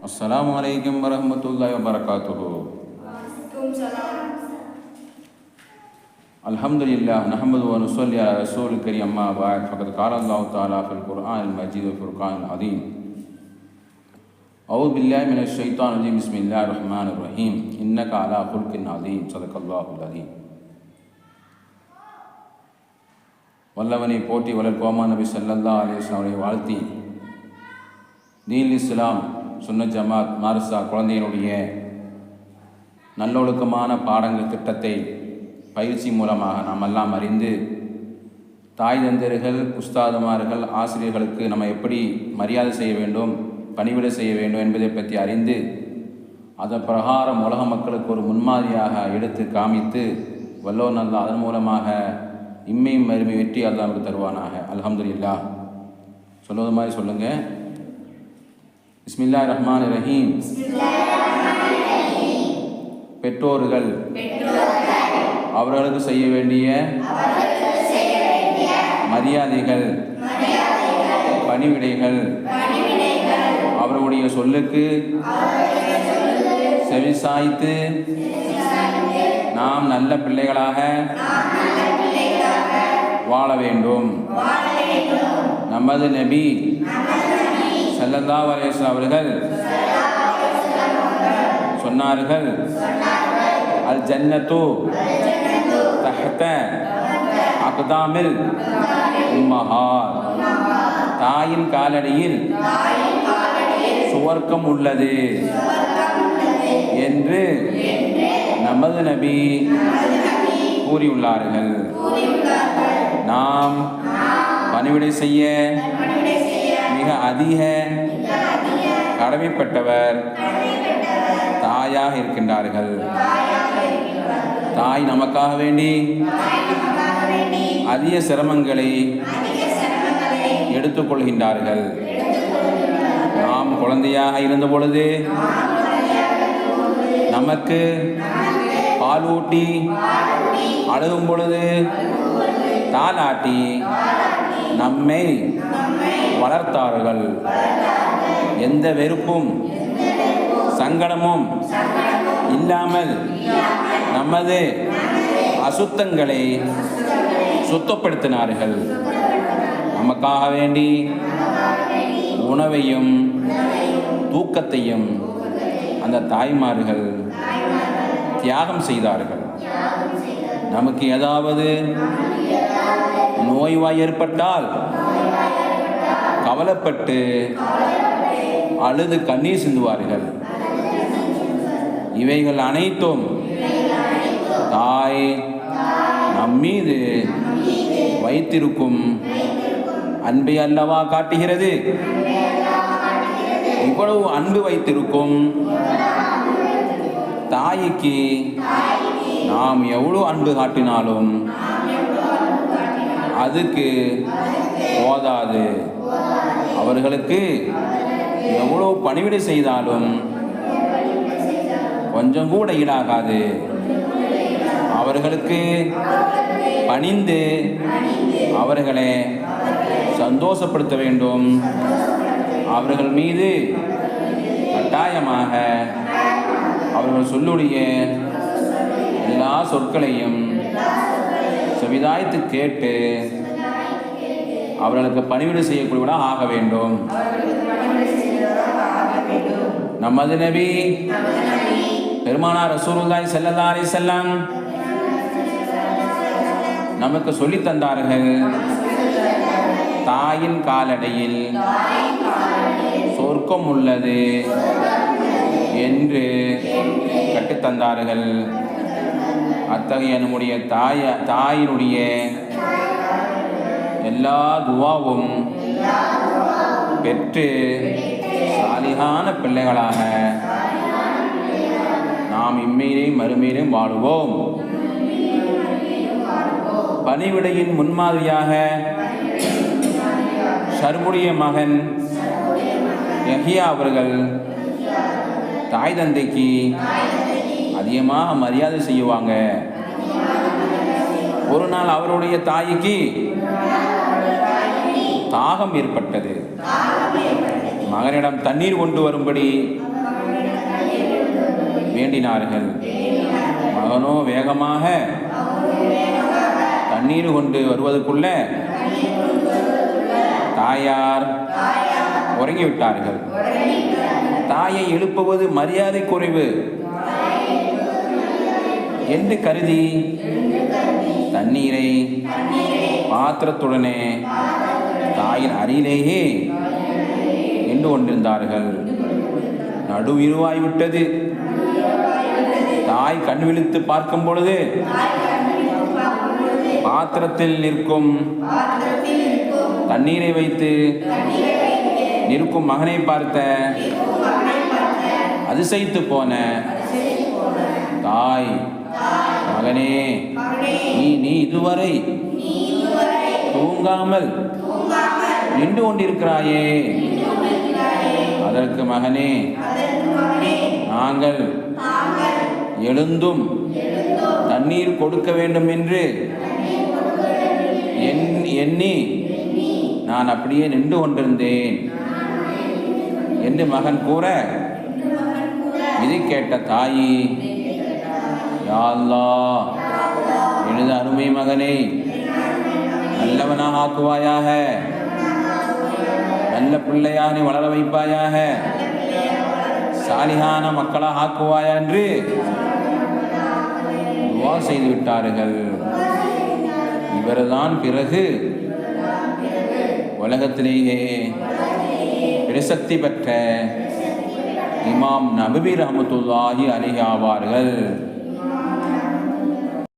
السلام عليكم ورحمة الله وبركاته الحمد لله نحمد ونصلي على رسول الكريم أما بعد فقد قال الله تعالى في القرآن المجيد والفرقان العظيم أعوذ بالله من الشيطان الرجيم بسم الله الرحمن الرحيم إنك على خلق عظيم صدق الله العظيم வல்லவனை போற்றி வளர் கோமா நபி சல்லல்லா அலிஸ்லாம் அவரை வாழ்த்தி தீன் இஸ்லாம் சுன்ன ஜமாத் மாரசா குழந்தையினுடைய நல்லொழுக்கமான பாடங்கள் திட்டத்தை பயிற்சி மூலமாக நாம் எல்லாம் அறிந்து தாய் தந்தர்கள் உஸ்தாதுமார்கள் ஆசிரியர்களுக்கு நம்ம எப்படி மரியாதை செய்ய வேண்டும் பணிவிட செய்ய வேண்டும் என்பதை பற்றி அறிந்து அதன் பிரகாரம் உலக மக்களுக்கு ஒரு முன்மாதிரியாக எடுத்து காமித்து வல்லோ நல்ல அதன் மூலமாக இம்மையும் மருமை வெற்றி அல்லாமல் தருவானாக. அல்ஹம்துலில்லா சொல்வது மாதிரி சொல்லுங்கள் பிஸ்மில்லா ரஹ்மான் ரஹீம். பெற்றோர்கள். அவர்களுக்கு செய்ய வேண்டிய மரியாதைகள். பணிவிடைகள். அவர்களுடைய சொல்லுக்கு செவிசாய்த்து நாம் நல்ல பிள்ளைகளாக வாழ வேண்டும். நமது நபி சல்லல்லா அலேஸ்லாம் அவர்கள் சொன்னார்கள் அல் ஜன்னத்து தஹத்த அக்தாமில் உம்மஹார். தாயின் காலடியில் சுவர்க்கம் உள்ளது என்று நமது நபி கூறியுள்ளார்கள். நாம் பணிவிடை செய்ய மிக அதிக கடமைப்பட்டவர் தாயாக இருக்கின்றார்கள். தாய் நமக்காக வேண்டி அதிக சிரமங்களை எடுத்துக்கொள்கின்றார்கள். நாம் குழந்தையாக இருந்த பொழுது நமக்கு பாலூட்டி அழுகும் பொழுது தாலாட்டி நம்மை வளர்த்தார்கள். எந்த வெறுப்பும் சங்கடமும் இல்லாமல் நமது அசுத்தங்களை சுத்தப்படுத்தினார்கள். நமக்காக வேண்டி உணவையும் தூக்கத்தையும் அந்த தாய்மார்கள் தியாகம் செய்தார்கள். நமக்கு ஏதாவது நோய்வாய் ஏற்பட்டால் கவலைப்பட்டு அழுது கண்ணீர் சிந்துவார்கள். இவைகள் அனைத்தும் தாய் நம்மீது வைத்திருக்கும் அன்பை அல்லவா காட்டுகிறது? இவ்வளவு அன்பு வைத்திருக்கும் தாய்க்கு நாம் எவ்வளோ அன்பு காட்டினாலும் அதுக்கு போதாது. அவர்களுக்கு எவ்வளோ பணிவிடை செய்தாலும் கொஞ்சம் கூட ஈடாகாது. அவர்களுக்கு பணிந்து அவர்களை சந்தோஷப்படுத்த வேண்டும். அவர்கள் மீது கட்டாயமாக அவர்கள் சொல்லுடைய எல்லா சொற்களையும் செவிதாய்த்து கேட்டு அவர்களுக்கு பணிவிடு செய்யக்கூடியவனாக ஆக வேண்டும். நமது நபி பெருமானார் ரசூலுல்லாய் செல்லல்லா அலி செல்லம் நமக்கு சொல்லி தந்தார்கள். தாயின் காலடையில் சொர்க்கம் உள்ளது என்று கட்டுத்தந்தார்கள் அத்தகைய நம்முடைய தாய தாயினுடைய எல்லா துவாவும் பெற்று சாலிகான பிள்ளைகளாக நாம் இம்மையிலையும் மறுமையிலும் வாழுவோம். பணிவிடையின் முன்மாதிரியாக ஷர்முடைய மகன் யஹியா அவர்கள் தாய் தந்தைக்கு அதிகமாக மரியாதை செய்வாங்க. ஒரு நாள் அவருடைய தாய்க்கு தாகம் ஏற்பட்டது. மகனிடம் தண்ணீர் கொண்டு வரும்படி வேண்டினார்கள். மகனோ வேகமாக தண்ணீர் கொண்டு வருவதற்குள்ள தாயார் உறங்கிவிட்டார்கள். தாயை எழுப்புவது மரியாதை குறைவு என்று கருதி தண்ணீரை பாத்திரத்துடனே தாயின் அருகிலேயே நின்று கொண்டிருந்தார்கள். நடுவிருவாய் விட்டது. தாய் கண் விழித்து பார்க்கும் பொழுது பாத்திரத்தில் நிற்கும் தண்ணீரை வைத்து நிற்கும் மகனை பார்த்த அதிசயித்து போன தாய் மகனே நீ நீ இதுவரை தூங்காமல் நின்று கொண்டிருக்கிறாயே அதற்கு மகனே நாங்கள் எழுந்தும் தண்ணீர் கொடுக்க வேண்டும் என்று எண்- எண்ணி நான் அப்படியே நின்று கொண்டிருந்தேன் என்று மகன் கூற இது கேட்ட தாயி யா அல்லாஹ் எனது அருமை மகனை. நல்லவனாக ஆக்குவாயாக. நல்ல பிள்ளையாக நீ வளர வைப்பாயாக. சாலிகான மக்களாக ஆக்குவாயா என்று துவா செய்து விட்டார்கள். இவர்தான் பிறகு உலகத்திலேயே பிரசக்தி பெற்ற இமாம் நபி ரஹமத்துல்லாஹி அலிஹி ஆவார்கள்.